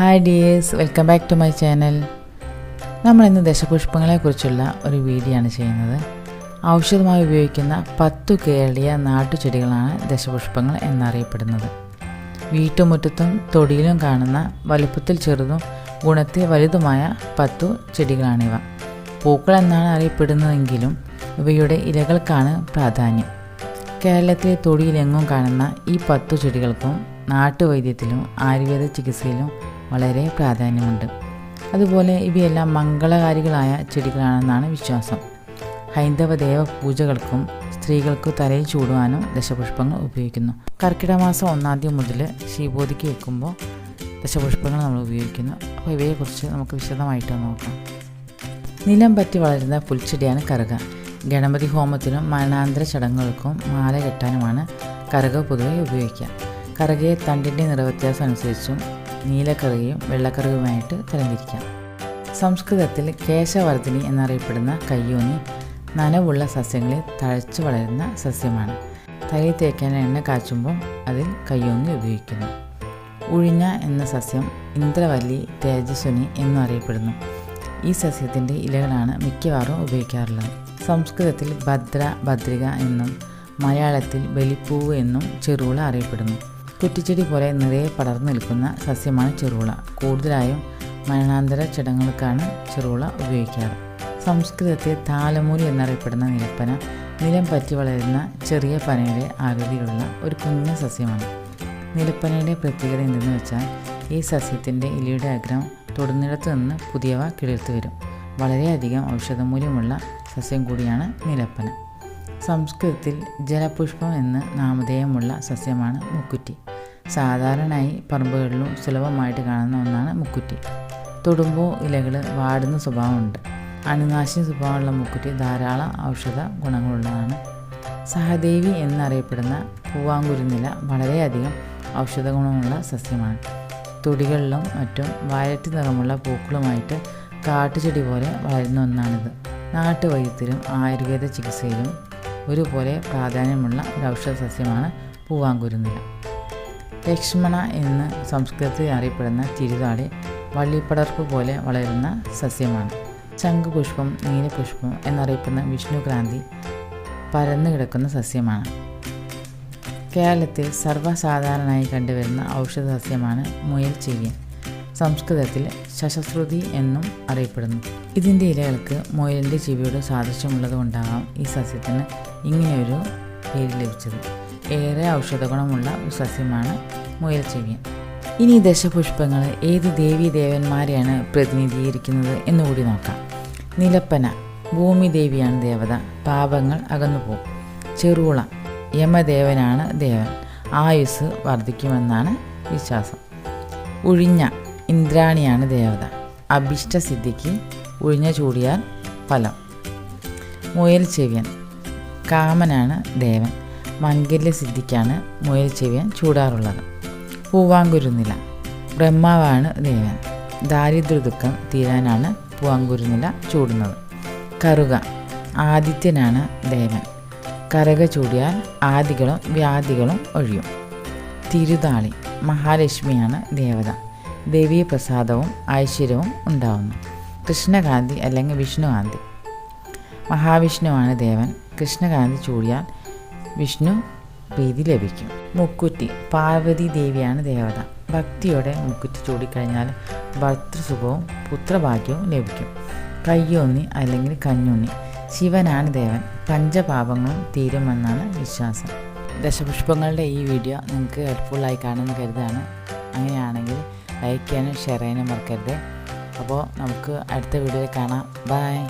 Hi dears welcome back to my channel നമ്മളിന്ന് ദശപുഷ്പങ്ങളെക്കുറിച്ചുള്ള ഒരു വീഡിയോ ആണ് ചെയ്യുന്നത്. ഔഷധമായി ഉപയോഗിക്കുന്ന പത്തു കേരളീയ നാട്ടുചെടികളാണ് ദശപുഷ്പങ്ങൾ എന്നറിയപ്പെടുന്നത്. വീട്ടുമുറ്റത്തും തൊടിയിലും കാണുന്ന വലുപ്പത്തിൽ ചെറുതും ഗുണത്തിൽ വലുതുമായ പത്തു ചെടികളാണിവ. പൂക്കൾ എന്നാണ് അറിയപ്പെടുന്നതെങ്കിലും ഇവയുടെ ഇലകൾക്കാണ് പ്രാധാന്യം. കേരളത്തിലെ തൊടിയിലെങ്ങും കാണുന്ന ഈ പത്തു ചെടികൾക്കും നാട്ടുവൈദ്യത്തിലും ആയുർവേദ ചികിത്സയിലും വളരെ പ്രാധാന്യമുണ്ട്. അതുപോലെ ഇവയെല്ലാം മംഗളകാരികളായ ചെടികളാണെന്നാണ് വിശ്വാസം. ഹൈന്ദവ ദേവ പൂജകൾക്കും സ്ത്രീകൾക്ക് തലയിൽ ചൂടുവാനും ദശപുഷ്പങ്ങൾ ഉപയോഗിക്കുന്നു. കർക്കിടക മാസം ഒന്നാം തീയതി മുതൽ ശ്രീബോധിക്ക് വെക്കുമ്പോൾ ദശപുഷ്പങ്ങൾ നമ്മൾ ഉപയോഗിക്കുന്നു. അപ്പോൾ ഇവയെക്കുറിച്ച് നമുക്ക് വിശദമായിട്ട് നോക്കാം. നിലം പറ്റി വളരുന്ന പുൽച്ചെടിയാണ് കറുക. ഗണപതി ഹോമത്തിനും മരണാന്തര ചടങ്ങുകൾക്കും മാല കെട്ടാനുമാണ് കറുക പൊതുവെ ഉപയോഗിക്കുക. കറുകയെ തണ്ടിന്റെ നിറവ്യത്യാസം അനുസരിച്ചും നീലക്കറുകയും വെള്ളക്കറിയുമായിട്ട് തരംതിരിക്കാം സംസ്കൃതത്തിൽ കേശവർദ്ധിനി എന്നറിയപ്പെടുന്ന കയ്യോന്നി നനവുള്ള സസ്യങ്ങളിൽ തഴച്ചു വളരുന്ന സസ്യമാണ്. തലയിൽ തേക്കാൻ എണ്ണ കാച്ചുമ്പോൾ അതിൽ കയ്യോന്നി ഉപയോഗിക്കുന്നു. ഉഴിഞ്ഞ എന്ന സസ്യം ഇന്ദ്രവല്ലി തേജസ്വിനി എന്നറിയപ്പെടുന്നു ഈ സസ്യത്തിന്റെ ഇലകളാണ് മിക്കവാറും ഉപയോഗിക്കാറുള്ളത്. സംസ്കൃതത്തിൽ ഭദ്ര ഭദ്രിക എന്നും മലയാളത്തിൽ ബലിപ്പൂവ് എന്നും ചെറുള അറിയപ്പെടുന്നു. കുറ്റിച്ചെടി പോലെ നിറയെ പടർന്നു നിൽക്കുന്ന സസ്യമാണ് ചെറുള. കൂടുതലായും മരണാന്തര ചടങ്ങുകൾക്കാണ് ചെറുള ഉപയോഗിക്കാറ്. സംസ്കൃതത്തെ താലമൂലി എന്നറിയപ്പെടുന്ന നിലപ്പന നിലം പറ്റി വളരുന്ന ചെറിയ പനയുടെ ആകൃതിയുള്ള ഒരു കുഞ്ഞ സസ്യമാണ്. നിലപ്പനയുടെ പ്രത്യേകത എന്തെന്ന് വെച്ചാൽ ഈ സസ്യത്തിന്റെ ഇലയുടെ അഗ്രം തൊടുന്നിടത്തു നിന്ന് പുതിയവ കിളിർത്ത് വരും. വളരെയധികം ഔഷധമൂല്യമുള്ള സസ്യം കൂടിയാണ് നിലപ്പന. സംസ്കൃതത്തിൽ ജലപുഷ്പം എന്ന് നാമധേയമുള്ള സസ്യമാണ് മുക്കുറ്റി. സാധാരണയായി പറമ്പുകളിലും സുലഭമായിട്ട് കാണുന്ന ഒന്നാണ് മുക്കുറ്റി. തൊടുമ്പോൾ ഇലകൾ വാടുന്ന സ്വഭാവമുണ്ട്. അണുനാശിനി സ്വഭാവമുള്ള മുക്കുറ്റി ധാരാളം ഔഷധ ഗുണങ്ങളുള്ളതാണ്. സഹദേവി എന്നറിയപ്പെടുന്ന പൂവാങ്കുരുന്നില വളരെയധികം ഔഷധ ഗുണമുള്ള സസ്യമാണ്. തൊടികളിലും മറ്റും വയലറ്റ് നിറമുള്ള പൂക്കളുമായിട്ട് കാട്ടുചെടി പോലെ വളരുന്ന ഒന്നാണിത്. നാട്ടുവൈദ്യത്തിലും ആയുർവേദ ചികിത്സയിലും ഒരുപോലെ പ്രാധാന്യമുള്ള ഒരു ഔഷധ സസ്യമാണ് പൂവാങ്കുരുന്നില ലക്ഷ്മണ എന്ന് സംസ്കൃതത്തിൽ അറിയപ്പെടുന്ന തിരുതാളി വള്ളിപ്പടർപ്പ് പോലെ വളരുന്ന സസ്യമാണ്. ശംഖുപുഷ്പം നീലപുഷ്പം എന്നറിയപ്പെടുന്ന വിഷ്ണുക്രാന്തി പരന്നു കിടക്കുന്ന സസ്യമാണ്. കേരളത്തിൽ സർവസാധാരണമായി കണ്ടുവരുന്ന ഔഷധ സസ്യമാണ് മുയൽ ചെവിയൻ സംസ്കൃതത്തിൽ ശശശ്രുതി എന്നും അറിയപ്പെടുന്നു. ഇതിന്റെ ഇലകൾക്ക് മുയലിന്റെ ചെവിയോട് സാദൃശ്യമുള്ളത് കൊണ്ടാകാം ഈ സസ്യത്തിന് ഇങ്ങനെയൊരു പേര് ലഭിച്ചത്. ഏറെ ഔഷധഗുണമുള്ള ഒരു സസ്യമാണ് മുയൽ ചെവിയൻ ഇനി ദശപുഷ്പങ്ങൾ ഏത് ദേവീ ദേവന്മാരെയാണ് പ്രതിനിധീകരിക്കുന്നത് എന്നുകൂടി നോക്കാം. നിലപ്പന ഭൂമി ദേവിയാണ് ദേവത പാപങ്ങൾ അകന്നുപോകും. ചെറുള യമദേവനാണ് ദേവൻ ആയുസ് വർദ്ധിക്കുമെന്നാണ് വിശ്വാസം. ഉഴിഞ്ഞ ഇന്ദ്രാണിയാണ് ദേവത അഭിഷ്ടസിദ്ധിക്ക് ഉഴിഞ്ഞ ചൂടിയാൽ ഫലം. മുയൽ ചെവിയൻ കാമനാണ് ദേവൻ മംഗല്യസിദ്ധിക്കാണ് മുയൽ ചെവിയൻ ചൂടാറുള്ളത്. പൂവാങ്കുരുന്നില. ബ്രഹ്മാവാണ് ദേവൻ. ദാരിദ്ര്യദുഃഖം തീരാനാണ് പൂവാങ്കുരുന്നില ചൂടുന്നത്. കറുക. ആദിത്യനാണ് ദേവൻ. കറുക ചൂടിയാൽ ആദികളും വ്യാധികളും ഒഴിയും. തിരുതാളി. മഹാലക്ഷ്മിയാണ് ദേവത. ദേവീ പ്രസാദവും ഐശ്വര്യവും ഉണ്ടാവുന്നു. കൃഷ്ണകാന്തി അല്ലെങ്കിൽ വിഷ്ണുകാന്തി. മഹാവിഷ്ണുവാണ് ദേവൻ. കൃഷ്ണകാന്തി ചൂടിയാൽ വിഷ്ണു പ്രീതി ലഭിക്കും. മുക്കുറ്റി പാർവതി ദേവിയാണ് ദേവത. ഭക്തിയോടെ മുക്കുറ്റി ചൂടിക്കഴിഞ്ഞാൽ ഭർത്തൃസുഖവും പുത്രഭാഗ്യവും ലഭിക്കും. കയ്യോന്നി അല്ലെങ്കിൽ കഞ്ഞുണ്ണി. ശിവനാണ് ദേവൻ. പഞ്ചപാപങ്ങളും തീരുമെന്നാണ് വിശ്വാസം. ദശപുഷ്പങ്ങളുടെ ഈ വീഡിയോ നിങ്ങൾക്ക് ഹെൽപ്ഫുള്ളായി കാണുമെന്ന് കരുതാണ് അങ്ങനെയാണെങ്കിൽ ലൈക്ക് ചെയ്യാനും ഷെയർ ചെയ്യാനും മറക്കരുത്. അപ്പോൾ നമുക്ക് അടുത്ത വീഡിയോയിൽ കാണാം. ബൈ